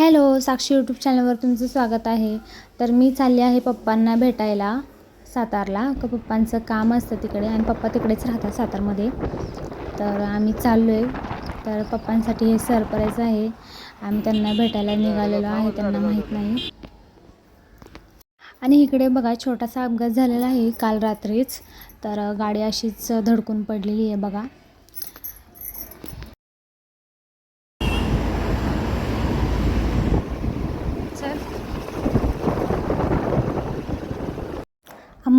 Hello साक्षी YouTube चॅनलवर तुमचं स्वागत आहे. तर मी चालली आहे पप्पांना भेटायला सातारला. का पप्पांचं काम असतं तिकडे आणि पप्पा तिकडेच राहतात सातारमध्ये. तर आम्ही चाललो आहे तर पप्पांसाठी हे सरप्राईज आहे. आम्ही त्यांना भेटायला निघालेलो आहे त्यांना माहीत नाही. आणि इकडे बघा छोटासा अपघात झालेला आहे काल रात्रीच. तर गाडी अशीच धडकून पडलेली आहे बघा चल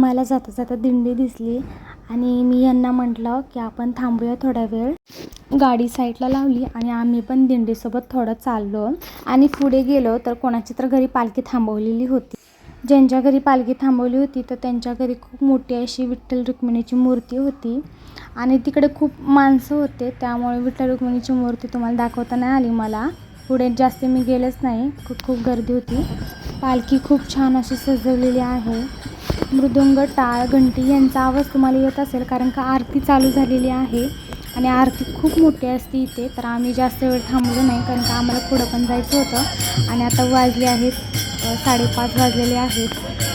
मला जाता जाता दिंडी दिसली आणि मी यांना म्हटलं की आपण थांबूया थोडा वेळ. गाडी साईडला लावली आणि आम्ही पण दिंडीसोबत थोडं चाललो. आणि पुढे गेलो तर कोणाची तर घरी पालखी थांबवलेली होती. ज्यांच्या घरी पालखी थांबवली होती तर त्यांच्या घरी खूप मोठी अशी विठ्ठल रुक्मिणीची मूर्ती होती. आणि तिकडे खूप माणसं होते त्यामुळे विठ्ठल रुक्मिणीची मूर्ती तुम्हाला दाखवता नाही आली मला. पुढे जास्त मी गेलेच नाही. खूप खूप गर्दी होती. पालखी खूप छान अशी सजवलेली आहे. मृदुंग टाळ घंटी यांचा आवाज तुम्हाला येत असेल कारण का आरती चालू झालेली आहे आणि आरती खूप मोठी असते इथे. तर आम्ही जास्त वेळ थांबलो नाही कारण का आम्हाला पुढं पण जायचं होतं. आणि आता वाजले आहेत साडेपाच वाजलेले आहेत.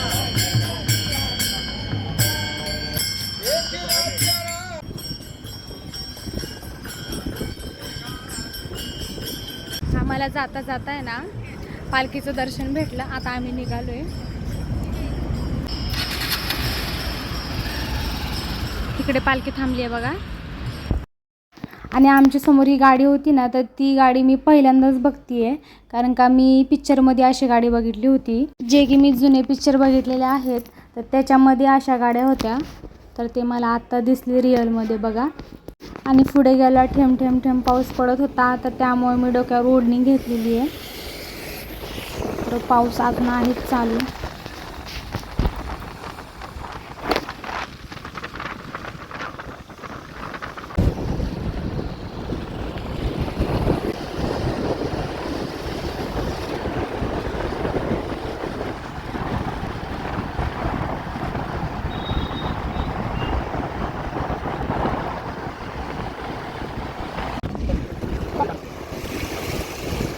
आम्हाला जाता जाता आहे ना पालखीचं दर्शन भेटलं. आता आम्ही निघालो आहे तिकडे पालखी थांबली आहे बघा. आणि आमच्यासमोर ही गाडी होती ना तर ती गाडी मी पहिल्यांदाच बघतीये. कारण का मी पिक्चरमध्ये अशी गाडी बघितली होती. जे की मी जुने पिक्चर बघितलेले आहेत तर त्याच्यामध्ये अशा गाड्या होत्या. तर ते मला आत्ता दिसले रिअलमध्ये बघा. आणि पुढे गेला ठेम ठेम ठेम पाऊस पडत होता. तर त्यामुळे मी डोक्यावर ओढणी घेतलेली आहे. तर पाऊस अजून आहेच चालू.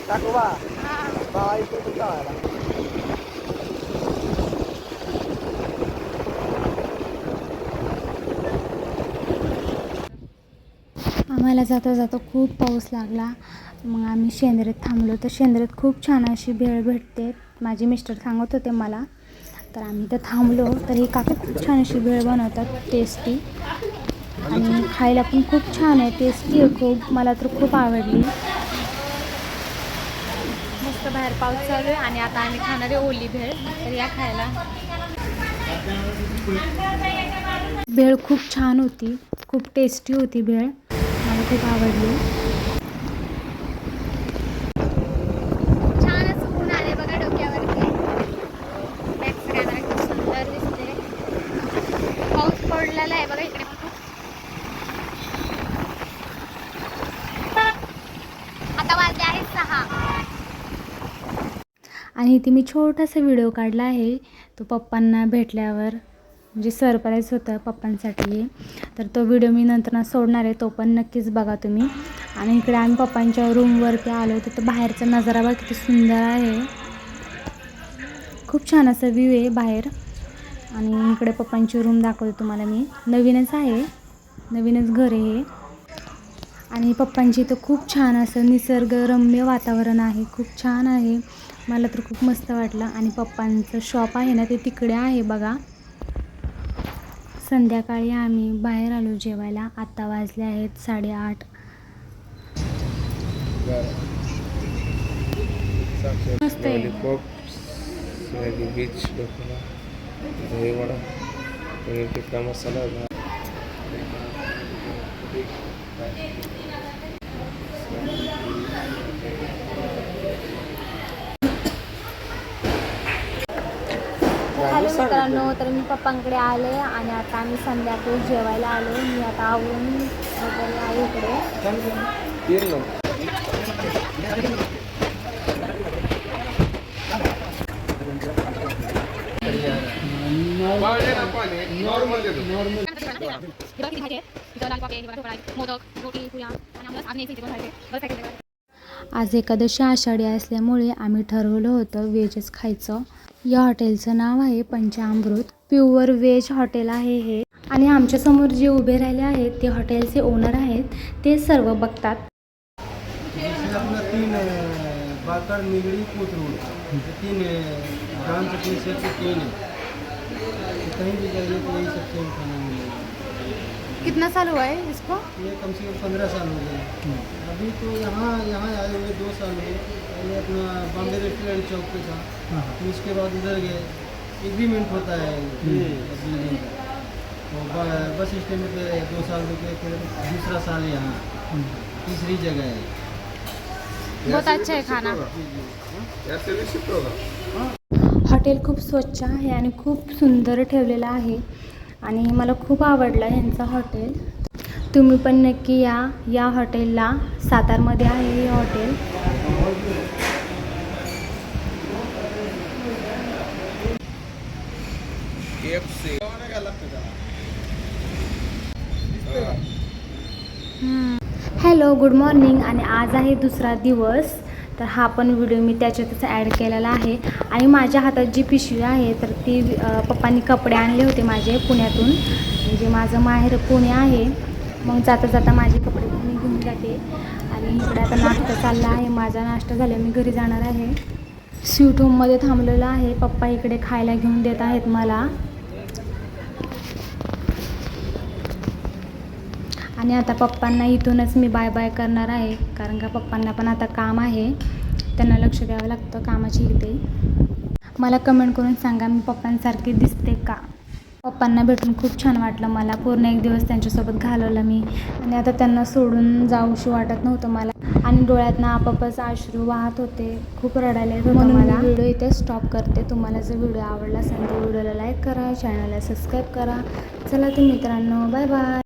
Taco ba? Baka itutunta ka lang. आम्हाला जाता जाता खूप पाऊस लागला. मग आम्ही शेंद्रेत थांबलो. तर शेंद्रेत खूप छान अशी भेळ भेटते. माझे मिस्टर सांगत होते मला. तर आम्ही तर थांबलो. तर ही काका खूप छान अशी भेळ बनवतात. टेस्टी आणि खायला पण खूप छान आहे. टेस्टी आहे खूप. मला तर खूप आवडली. बाहेर पाऊस चालू आहे आणि आता आम्ही खाणार आहे ओली भेळ तर या खायला. भेळ खूप छान होती खूप टेस्टी होती भेळ. मला खूप आवडली. छानच ऊन आले बघा डोक्यावरती. सुंदर दिसते पाऊस पडलेला आहे बघा इकडे पण खूप आता वाजले आहेत सहा आणि इथे मी छोटासा व्हिडिओ काढला आहे. तो पप्पांना भेटल्यावर म्हणजे सरप्राईज होतं पप्पांसाठी तर तो व्हिडिओ मी नंतर सोडणार आहे तो पण नक्कीच बघा तुम्ही. आणि इकडे आम्ही पप्पांच्या रूमवरती आलो होतो तर बाहेरचा नजारा बघा किती सुंदर आहे. खूप छान असं व्ह्यू आहे बाहेर. आणि इकडे पप्पांची रूम दाखवते तुम्हाला मी. नवीनच आहे. नवीनच घर आहे हे. आणि पप्पांची इथं खूप छान असं निसर्गरम्य वातावरण आहे. खूप छान आहे. मला तर खूप मस्त वाटलं. आणि पप्पांचं शॉप आहे ना ते तिकडे आहे बघा. संध्याकाळी आम्ही बाहेर आलो जेवायला. आत्ता वाजले आहेत साडेआठ. मस्त आहे. मित्रांनो तर मी पप्पांकडे आले आणि आता आम्ही संध्याकाळी जेवायला आलो. मी आता आवरून वगैरे आहे इकडे. आज एकादशी आषाढी असल्यामुळे आम्ही ठरवलं होतं व्हेजच खायचं. या हॉटेलचं नाव आहे पंचामृत. प्युअर व्हेज हॉटेल आहे हे. आणि आमच्यासमोर जे उभे राहिले आहेत ते हॉटेलचे ओनर आहेत. ते सर्व बघतात. तीन है तो भी तो कितना साल हुआ है इसको? ये कम से कम पंद्रह साल हो गए। अभी तो यहाँ यहाँ आए हुए दो साल हुए पहले अपना बॉम्बे रेस्टोरेंट चौक पे था। फिर उसके बाद उधर गए। एग्रीमेंट होता है। तो बस स्टैंड पे दो साल रुके फिर दूसरा साल यहाँ। तीसरी जगह है। बहुत अच्छा है खाना। या सेवेत शिकतो का हॉटेल खूप स्वच्छ आहे आणि खूप सुंदर ठेवलेलं आहे. आणि मला खूप आवडलं यांचं हॉटेल. तुम्ही पण नक्की या या हॉटेलला. सातारमध्ये आहे हे हॉटेल. हॅलो गुड मॉर्निंग आणि आज आहे दुसरा दिवस. तर हा पण व्हिडिओ मी त्याच्यातच ॲड केलेला आहे. आणि माझ्या हातात जी पिशवी आहे तर ती पप्पांनी कपडे आणले होते माझे पुण्यातून. म्हणजे माझं माहेर पुणे आहे मग जाता जाता माझे कपडे पण मी घेऊन जाते. आणि इकडे आता नाश्ता चालला आहे. माझा नाश्ता झाला मी घरी जाणार आहे. स्वीट होममध्ये थांबलेलं आहे. पप्पा इकडे खायला घेऊन देत आहेत मला. आणि आता पप्पांना इथूनच मी बाय बाय करणार आहे. कारण का पप्पांना पण आता काम आहे. त्यांना लक्ष द्यावं लागतं कामाची इथे. मला कमेंट करून सांगा मी पप्पांसारखी दिसते का? पप्पांना भेटून खूप छान वाटलं मला. पूर्ण एक दिवस त्यांच्यासोबत घालवलं मी. आणि आता त्यांना सोडून जाऊशी वाटत नव्हतं मला. आणि डोळ्यातनं आपापच अश्रू वाहत होते. खूप रडायला येत होतं मला. व्हिडिओ इथे स्टॉप करते. तुम्हाला जर व्हिडिओ आवडला असेल तर व्हिडिओला लाईक करा चॅनलला सबस्क्राईब करा. चला तर मित्रांनो बाय बाय